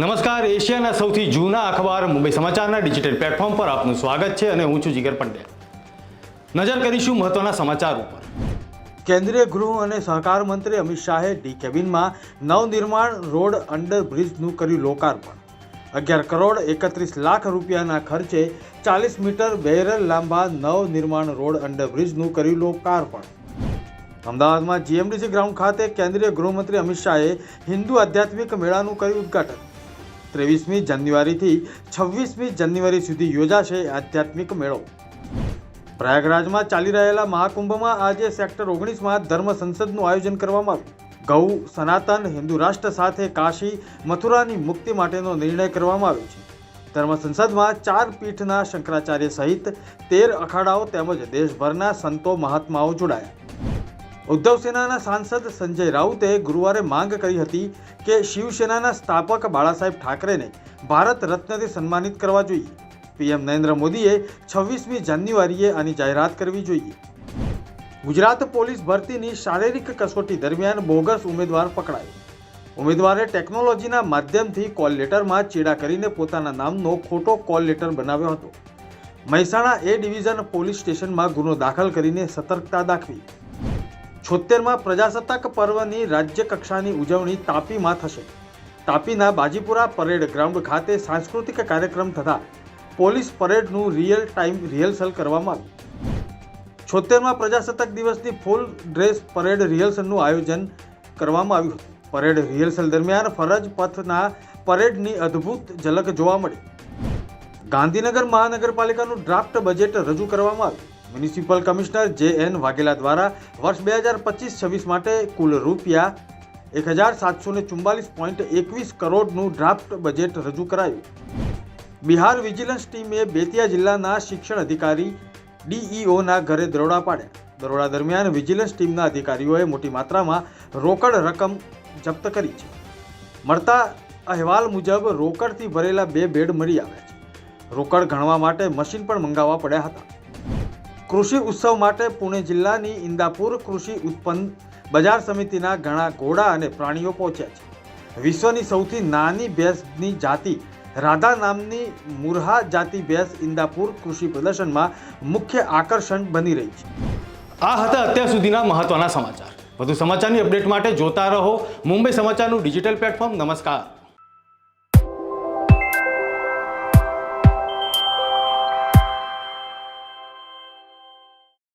નમસ્કાર, એશિયાના સૌથી જૂના અખબાર મુંબઈ સમાચારના ડિજિટલ પ્લેટફોર્મ પર આપનું સ્વાગત છે અને હું છું જીગર પંડ્યા. નજર કરીશું મહત્વના સમાચાર ઉપર. કેન્દ્રીય ગૃહ અને સહકાર મંત્રી અમિત શાહે ડી કેબિનમાં નવનિર્માણ રોડ અંડરબ્રિજનું કર્યું લોકાર્પણ. અગિયાર કરોડ એકત્રીસ લાખ રૂપિયાના ખર્ચે ચાલીસ મીટર બેરલ લાંબા નવનિર્માણ રોડ અંડરબ્રિજનું કર્યું લોકાર્પણ. અમદાવાદમાં જીએમડીસી ગ્રાઉન્ડ ખાતે કેન્દ્રીય ગૃહમંત્રી અમિત શાહે હિન્દુ આધ્યાત્મિક મેળાનું કર્યું ઉદ્ઘાટન. ત્રેવીસમી જાન્યુઆરીથી છવ્વીસમી જાન્યુઆરી સુધી યોજાશે આધ્યાત્મિક મેળો. પ્રયાગરાજમાં ચાલી રહેલા મહાકુંભમાં આજે સેક્ટર ઓગણીસમાં ધર્મ સંસદનું આયોજન કરવામાં આવ્યું. ગૌ, સનાતન, હિન્દુ રાષ્ટ્ર સાથે કાશી, મથુરાની મુક્તિ માટેનો નિર્ણય કરવામાં આવ્યો છે. ધર્મ સંસદમાં ચાર પીઠના શંકરાચાર્ય સહિત તેર અખાડાઓ તેમજ દેશભરના સંતો મહાત્માઓ જોડાયા. ઉદ્ધવ સેનાના સાંસદ સંજય રાઉતે ગુરુવારે માંગ કરી હતી કે શિવસેનાના સ્થાપક બાળાસાહેબ ઠાકરેને ભારત રત્નથી સન્માનિત કરવા જોઈએ. પીએમ નરેન્દ્ર મોદીએ છવ્વીસમી જાન્યુઆરીએ આની જાહેરાત કરવી જોઈએ. ગુજરાત પોલીસ ભરતીની શારીરિક કસોટી દરમિયાન બોગસ ઉમેદવાર પકડાયો. ઉમેદવારે ટેકનોલોજીના માધ્યમથી કોલ લેટરમાં ચેડા કરીને પોતાના નામનો ખોટો કોલ લેટર બનાવ્યો હતો. મહેસાણા એ ડિવિઝન પોલીસ સ્ટેશનમાં ગુનો દાખલ કરીને સતર્કતા દાખવી. છોતેરમાં પ્રજાસત્તાક પર્વની રાજ્ય કક્ષાની ઉજવણી તાપીમાં થશે. તાપીના બાજીપુરા પરેડ ગ્રાઉન્ડ ખાતે સાંસ્કૃતિક કાર્યક્રમ તથા પોલીસ પરેડનું રિયલ ટાઈમ રિહર્સલ કરવામાં આવ્યું. છોતેરમાં પ્રજાસત્તાક દિવસની ફૂલ ડ્રેસ પરેડ રિહર્સલનું આયોજન કરવામાં આવ્યું હતું. પરેડ રિહર્સલ દરમિયાન ફરજ પથના પરેડની અદ્ભુત ઝલક જોવા મળી. ગાંધીનગર મહાનગરપાલિકાનું ડ્રાફ્ટ બજેટ રજૂ કરવામાં આવ્યું. Municipal commissioner J N Vaghela દ્વારા વર્ષ બે હજાર પચીસ છવ્વીસ માટે કુલ રૂપિયા એક હજાર સાતસો ને ચુમ્બાલીસ પોઈન્ટ એકવીસ કરોડનું ડ્રાફ્ટ બજેટ રજૂ કરાયું. બિહાર વિજિલન્સ ટીમે બેતિયા જિલ્લાના શિક્ષણ અધિકારી ડીઈઓના ઘરે દરોડા પાડ્યા. દરોડા દરમિયાન વિજિલન્સ ટીમના અધિકારીઓએ મોટી માત્રામાં રોકડ રકમ જપ્ત કરી છે. મળતા અહેવાલ મુજબ રોકડથી ભરેલા બે બેડ મળી આવ્યા છે. રોકડ ગણવા માટે મશીન પણ મંગાવવા પડ્યા હતા. કૃષિ ઉત્સવ માટે પુણે જિલ્લાની ઇન્દાપુર કૃષિ ઉત્પન્ન બજાર સમિતિના ઘણા ઘોડા અને પ્રાણીઓ પહોંચ્યા છે. વિશ્વની સૌથી નાની ભેંસની જાતિ રાધા નામની મુરહા જાતિ ભેંસ ઇન્દાપુર કૃષિ પ્રદર્શનમાં મુખ્ય આકર્ષણ બની રહી છે. આ હતા અત્યાર સુધીના મહત્વના સમાચાર. વધુ સમાચારની અપડેટ માટે જોતા રહો મુંબઈ સમાચારનું ડિજિટલ પ્લેટફોર્મ. નમસ્કાર.